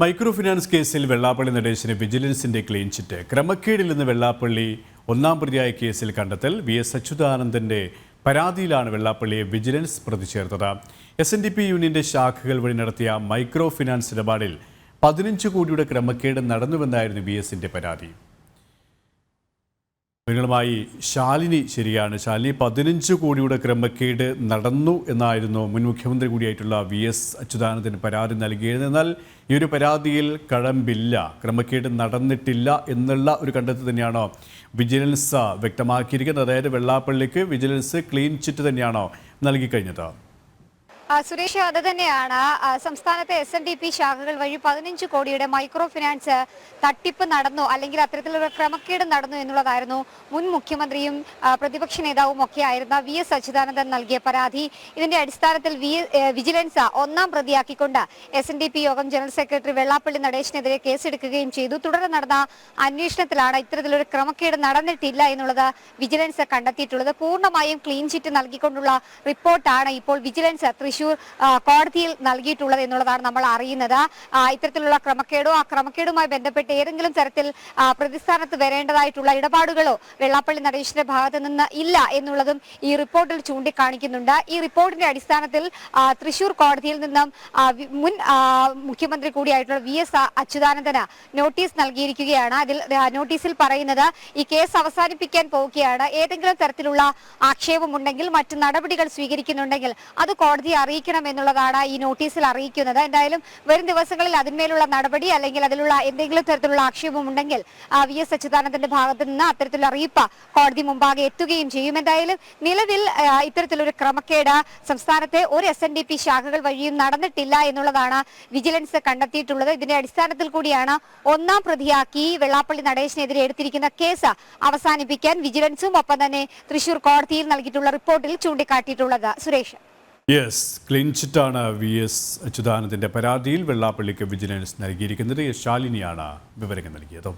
Micro finance കേസിൽ വെള്ളാപ്പള്ളി നടേശന് വിജിലൻസിന്റെ ക്ലീൻ ചിറ്റ്. ക്രമക്കേടിൽ നിന്ന് വെള്ളാപ്പള്ളി ഒന്നാം പ്രതിയായ കേസിൽ കണ്ടെത്തൽ. വി എസ് അച്യുതാനന്ദന്റെ പരാതിയിലാണ് വെള്ളാപ്പള്ളിയെ വിജിലൻസ് പ്രതി ചേർത്തത് എസ് എൻ ഡി പി യൂണിയന്റെ ശാഖകൾ വഴി നടത്തിയ മൈക്രോ ഫിനാൻസ് ഇടപാടിൽ പതിനഞ്ച് കോടിയുടെ ക്രമക്കേട് നടന്നുവെന്നായിരുന്നു വി എസിന്റെ പരാതി. നിങ്ങളുമായി ശാലിനി ശരിയാണ്. ശാലിനി പതിനഞ്ച് കോടിയുടെ ക്രമക്കേട് നടന്നു എന്നായിരുന്നു മുൻ മുഖ്യമന്ത്രി കൂടിയായിട്ടുള്ള വി എസ് അച്യുതാനന്ദന് പരാതി നൽകിയത് എന്നാൽ ഈ ഒരു പരാതിയിൽ കഴമ്പില്ല ക്രമക്കേട് നടന്നിട്ടില്ല എന്നുള്ള ഒരു കണ്ടെത്തി തന്നെയാണോ വിജിലൻസ് വ്യക്തമാക്കിയിരിക്കുന്നത്? അതായത് വെള്ളാപ്പള്ളിക്ക് വിജിലൻസ് ക്ലീൻ ചിറ്റ് തന്നെയാണോ നൽകിക്കഴിഞ്ഞത്? സുരേഷ് അത് തന്നെയാണ്. സംസ്ഥാനത്തെ എസ് എൻ ഡി പി ശാഖകൾ വഴി പതിനഞ്ച് കോടിയുടെ മൈക്രോ ഫിനാൻസ് തട്ടിപ്പ് നടന്നു അല്ലെങ്കിൽ അത്തരത്തിലുള്ള ക്രമക്കേട് നടന്നു എന്നുള്ളതായിരുന്നു മുൻ മുഖ്യമന്ത്രിയും പ്രതിപക്ഷ നേതാവും ഒക്കെ ആയിരുന്ന വി എസ് അച്യുതാനന്ദൻ നൽകിയ പരാതി. ഇതിന്റെ അടിസ്ഥാനത്തിൽ വിജിലൻസ് ഒന്നാം പ്രതിയാക്കിക്കൊണ്ട് S N D P Yogam general secretary Vellappally നടേശിനെതിരെ കേസെടുക്കുകയും ചെയ്തു. തുടർന്ന് നടന്ന അന്വേഷണത്തിലാണ് ഇത്തരത്തിലൊരു ക്രമക്കേട് നടന്നിട്ടില്ല എന്നുള്ളത് വിജിലൻസ് കണ്ടെത്തിയിട്ടുള്ളത്. പൂർണമായും ക്ലീൻ ചിറ്റ് നൽകിക്കൊണ്ടുള്ള റിപ്പോർട്ടാണ് ഇപ്പോൾ വിജിലൻസ് തൃശൂർ കോടതിയിൽ നൽകിയിട്ടുള്ളത് എന്നുള്ളതാണ് നമ്മൾ അറിയുന്നത്. ഇത്തരത്തിലുള്ള ക്രമക്കേടോ ആ ക്രമക്കേടുമായി ബന്ധപ്പെട്ട് ഏതെങ്കിലും തരത്തിൽ പ്രതിസ്ഥാനത്ത് വരേണ്ടതായിട്ടുള്ള ഇടപാടുകളോ വെള്ളാപ്പള്ളി നടേശന്റെ ഭാഗത്ത് നിന്ന് ഇല്ല എന്നുള്ളതും ഈ റിപ്പോർട്ടിൽ ചൂണ്ടിക്കാണിക്കുന്നുണ്ട്. ഈ റിപ്പോർട്ടിന്റെ അടിസ്ഥാനത്തിൽ തൃശൂർ കോടതിയിൽ നിന്നും മുൻ മുഖ്യമന്ത്രി കൂടിയായിട്ടുള്ള വി എസ് അച്യുതാനന്ദന് നോട്ടീസ് നൽകിയിരിക്കുകയാണ്. അതിൽ നോട്ടീസിൽ പറയുന്നത് ഈ കേസ് അവസാനിപ്പിക്കാൻ പോവുകയാണ്. ഏതെങ്കിലും തരത്തിലുള്ള ആക്ഷേപമുണ്ടെങ്കിൽ മറ്റ് നടപടികൾ സ്വീകരിക്കുന്നുണ്ടെങ്കിൽ അത് കോടതിയെ അറിയിക്കണം എന്നുള്ളതാണ് ഈ നോട്ടീസിൽ അറിയിക്കുന്നത്. എന്തായാലും വരും ദിവസങ്ങളിൽ അതിന്മേലുള്ള നടപടി അല്ലെങ്കിൽ അതിലുള്ള എന്തെങ്കിലും തരത്തിലുള്ള ആക്ഷേപമുണ്ടെങ്കിൽ ആ, വി എസ് അച്യുതാനന്ദന്റെ ഭാഗത്ത് നിന്ന് അത്തരത്തിലുള്ള അറിയിപ്പ് കോടതി മുമ്പാകെ എത്തുകയും ചെയ്യും. എന്തായാലും നിലവിൽ ഇത്തരത്തിലൊരു ക്രമക്കേട് സംസ്ഥാനത്തെ ഒരു എസ് എൻ ഡി പി ശാഖകൾ വഴിയും നടന്നിട്ടില്ല എന്നുള്ളതാണ് വിജിലൻസ് കണ്ടെത്തിയിട്ടുള്ളത്. ഇതിന്റെ അടിസ്ഥാനത്തിൽ കൂടിയാണ് ഒന്നാം പ്രതിയാക്കി വെള്ളാപ്പള്ളി നടേശനെതിരെ എടുത്തിരിക്കുന്ന കേസ് അവസാനിപ്പിക്കാൻ വിജിലൻസും ഒപ്പം തന്നെ തൃശൂർ കോടതിയിൽ നൽകിയിട്ടുള്ള റിപ്പോർട്ടിൽ ചൂണ്ടിക്കാട്ടിയിട്ടുള്ളത്. സുരേഷ്. യെസ് ക്ലീൻ ചിറ്റാണ് വി എസ് അച്യുതാനന്ദന്റെ പരാതിയിൽ വെള്ളാപ്പള്ളിക്ക് വിജിലൻസ് നൽകിയിരിക്കുന്നത്. ശാലിനിയാണ് വിവരങ്ങൾ നൽകിയത്.